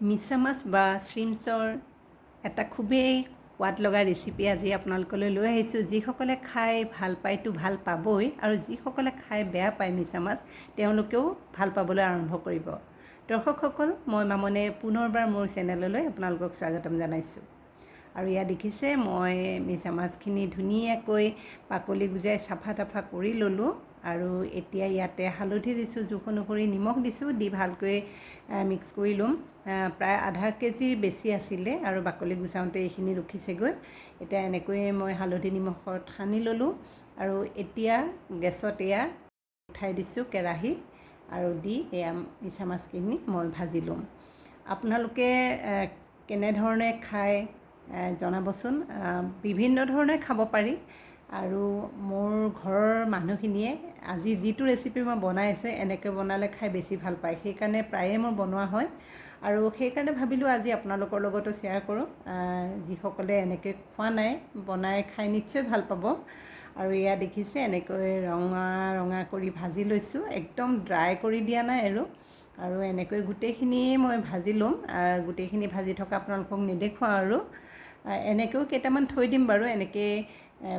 মিছা মাছ বা শ্ৰিমছৰ এটা খুবেই সোৱাদ লগা ৰেচিপি আজি আপোনালোকলৈ লৈ আহিছোঁ। যিসকলে খাই ভাল পায়তো ভাল পাবই। আৰু যিসকলে খাই বেয়া পায় মিছা মাছ তেওঁলোকেও ভাল পাবলৈ আৰম্ভ কৰিব। দৰ্শকসকল মই মামনে পুনৰবাৰ মোৰ চেনেললৈ আপোনালোকক স্বাগতম জনাইছোঁ। আৰু ইয়াত দেখিছে মই মিছা মাছখিনি ধুনীয়াকৈ বাকলি গুজাই চাফা তাফা কৰি ল'লোঁ আৰু এতিয়া ইয়াতে হালধি দিছোঁ জোখ অনুসৰি নিমখ দিছোঁ দি ভালকৈ মিক্স কৰি ল'ম। প্ৰায় আধা কেজিৰ বেছি আছিলে আৰু বাকলি গুচাওঁতে এইখিনি ৰখিছেগৈ। এতিয়া এনেকৈয়ে মই হালধি নিমখত সানি ল'লোঁ আৰু এতিয়া গেছত এয়া উঠাই দিছোঁ কেৰাহীত আৰু দি এয়া মিছা মাছখিনি মই ভাজি ল'ম। আপোনালোকে কেনেধৰণে খায়? জনাবচোন বিভিন্ন ধৰণে খাব পাৰি আৰু মোৰ ঘৰৰ মানুহখিনিয়ে আজি যিটো ৰেচিপি মই বনাই আছোঁ এনেকৈ বনালে খাই বেছি ভাল পায়। সেইকাৰণে প্ৰায়ে মোৰ বনোৱা হয় আৰু সেইকাৰণে ভাবিলোঁ আজি আপোনালোকৰ লগতো শ্বেয়াৰ কৰোঁ। যিসকলে এনেকৈ খোৱা নাই বনাই খাই নিশ্চয় ভাল পাব। আৰু এয়া দেখিছে এনেকৈ ৰঙা ৰঙা কৰি ভাজি লৈছোঁ। একদম ড্ৰাই কৰি দিয়া নাই আৰু। আৰু এনেকৈ গোটেইখিনিয়ে মই ভাজি ল'ম। গোটেইখিনি ভাজি থকা আপোনালোকক নেদেখুৱাওঁ আৰু। এনেকৈও কেইটামান থৈ দিম বাৰু এনেকৈ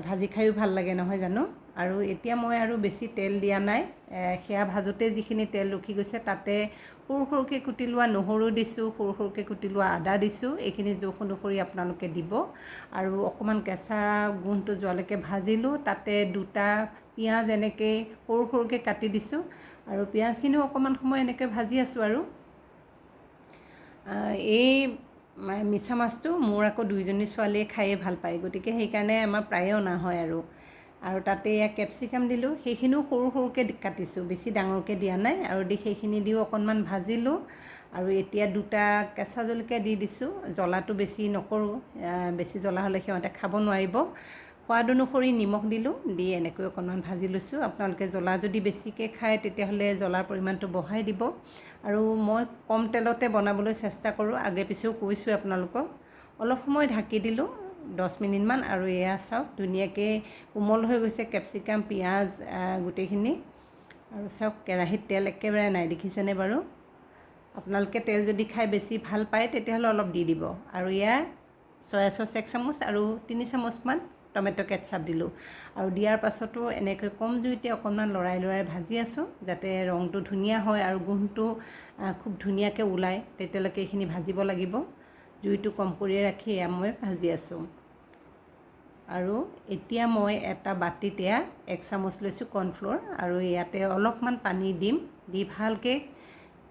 ভাজি খায়ো ভাল লাগে নহয় জানো? আৰু এতিয়া মই আৰু বেছি তেল দিয়া নাই সেয়া ভাজোঁতে যিখিনি তেল ৰখি গৈছে তাতে সৰু সৰুকৈ কুটি লোৱা নহৰু দিছোঁ সৰু সৰুকৈ কুটি লোৱা আদা দিছোঁ এইখিনি জোখ অনুসৰি আপোনালোকে দিব। আৰু অকণমান কেঁচা গোন্ধটো যোৱালৈকে ভাজিলোঁ তাতে দুটা পিঁয়াজ এনেকৈ সৰু সৰুকৈ কাটি দিছোঁ। আৰু পিঁয়াজখিনিও অকণমান সময় এনেকৈ ভাজি আছোঁ আৰু। এই মিছা মাছটো মোৰ আকৌ দুইজনী ছোৱালীয়ে খায়ে ভাল পায়। গতিকে সেইকাৰণে আমাৰ প্ৰায়ে অনা হয় আৰু। আৰু তাতে এয়া কেপচিকাম দিলোঁ সেইখিনিও সৰু সৰুকৈ কাটিছোঁ বেছি ডাঙৰকৈ দিয়া নাই। আৰু দি সেইখিনি দিও অকণমান ভাজিলোঁ। আৰু এতিয়া দুটা কেঁচা জলকীয়া দি দিছোঁ জ্বলাটো বেছি নকৰোঁ বেছি জ্বলা হ'লে সিহঁতে খাব নোৱাৰিব। সোৱাদ অনুসৰি নিমখ দিলোঁ দি এনেকৈ অকণমান ভাজি লৈছোঁ। আপোনালোকে জ্বলা যদি বেছিকৈ খায় তেতিয়াহ'লে জ্বলাৰ পৰিমাণটো বঢ়াই দিব। আৰু মই কম তেলতে বনাবলৈ চেষ্টা কৰোঁ আগে পিছেও কৈছোঁ আপোনালোকক। অলপ সময় ঢাকি দিলোঁ দহ মিনিটমান আৰু এয়া চাওক ধুনীয়াকৈ কোমল হৈ গৈছে কেপচিকাম পিঁয়াজ গোটেইখিনি। আৰু চাওক কেৰাহীত তেল একেবাৰে নাই দেখিছেনে বাৰু? আপোনালোকে তেল যদি খাই বেছি ভাল পায় তেতিয়াহ'লে অলপ দি দিব। আৰু ইয়াৰ চয়া চচ এক চামুচ আৰু তিনি চামুচমান টমেট' কেটচাপ দিলোঁ। আৰু দিয়াৰ পাছতো এনেকৈ কম জুইতে অকণমান লৰাই লৰাই ভাজি আছোঁ যাতে ৰংটো ধুনীয়া হয় আৰু গোন্ধটো খুব ধুনীয়াকৈ ওলায় তেতিয়ালৈকে এইখিনি ভাজিব লাগিব। জুইটো কম কৰিয়ে ৰাখি এয়া মই ভাজি আছোঁ। আৰু এতিয়া মই এটা বাতিত এয়া এক চামুচ লৈছোঁ কৰ্ণফ্ল'ৰ আৰু ইয়াতে অলপমান পানী দিম দি ভালকৈ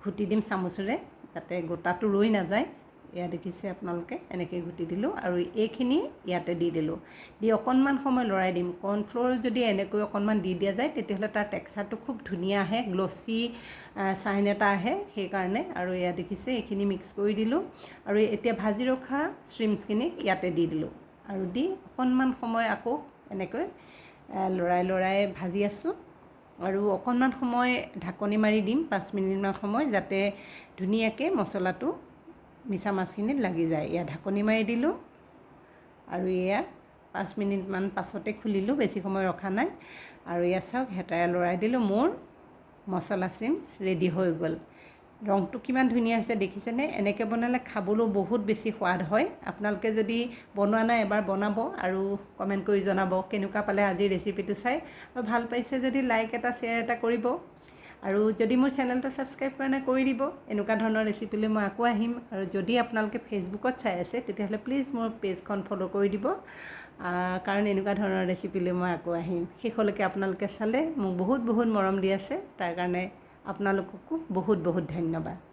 ঘুটি দিম চামুচেৰে যাতে গোটাটো ৰৈ নাযায়। এয়া দেখিছে আপোনালোকে এনেকৈ ঘুটি দিলোঁ আৰু এইখিনি ইয়াতে দি দিলোঁ। দি অকণমান সময় লৰাই দিম। কৰ্ণফ্ল'ৰ যদি এনেকৈ অকণমান দি দিয়া যায় তেতিয়াহ'লে তাৰ টেক্সাৰটো খুব ধুনীয়া আহে গ্লচি চাইন এটা আহে সেইকাৰণে। আৰু এয়া দেখিছে এইখিনি মিক্স কৰি দিলোঁ। আৰু এতিয়া ভাজি ৰখা ষ্ট্ৰিমছখিনি ইয়াতে দি দিলোঁ। আৰু দি অকণমান সময় আকৌ এনেকৈ লৰাই লৰাই ভাজি আছোঁ। আৰু অকণমান সময় ঢাকনি মাৰি দিম পাঁচ মিনিটমান সময় যাতে ধুনীয়াকৈ মছলাটো মিছা মাছখিনিত লাগি যায়। এয়া ঢাকনি মাৰি দিলোঁ আৰু এয়া পাঁচ মিনিটমান পাছতে খুলিলোঁ বেছি সময় ৰখা নাই। আৰু এয়া চাওক হেতাৰে লৰাই দিলোঁ। মোৰ মছলা চিমছ ৰেডি হৈ গ'ল। ৰংটো কিমান ধুনীয়া হৈছে দেখিছেনে? এনেকৈ বনালে খাবলৈও বহুত বেছি সোৱাদ হয়। আপোনালোকে যদি বনোৱা নাই এবাৰ বনাব আৰু কমেণ্ট কৰি জনাব কেনেকুৱা পালে আজিৰ ৰেচিপিটো চাই। আৰু ভাল পাইছে যদি লাইক এটা শ্বেয়াৰ এটা কৰিব। আৰু যদি মোৰ চেনেলটো ছাবস্ক্ৰাইব কৰা নাই, কৰি দিব। এনেকুৱা ধৰণৰ ৰেচিপিলৈ মই আকৌ আহিম। আৰু যদি আপোনালোকে ফেচবুকত চাই আছে, তেতিয়াহ'লে প্লিজ মোৰ পেজখন ফ'ল' কৰি দিব। কাৰণ এনেকুৱা ধৰণৰ ৰেচিপিলৈ মই আকৌ আহিম। শেষলৈকে আপোনালোকে চালে মোক বহুত বহুত মৰম দি আছে। তাৰ কাৰণে আপোনালোককো বহুত বহুত ধন্যবাদ।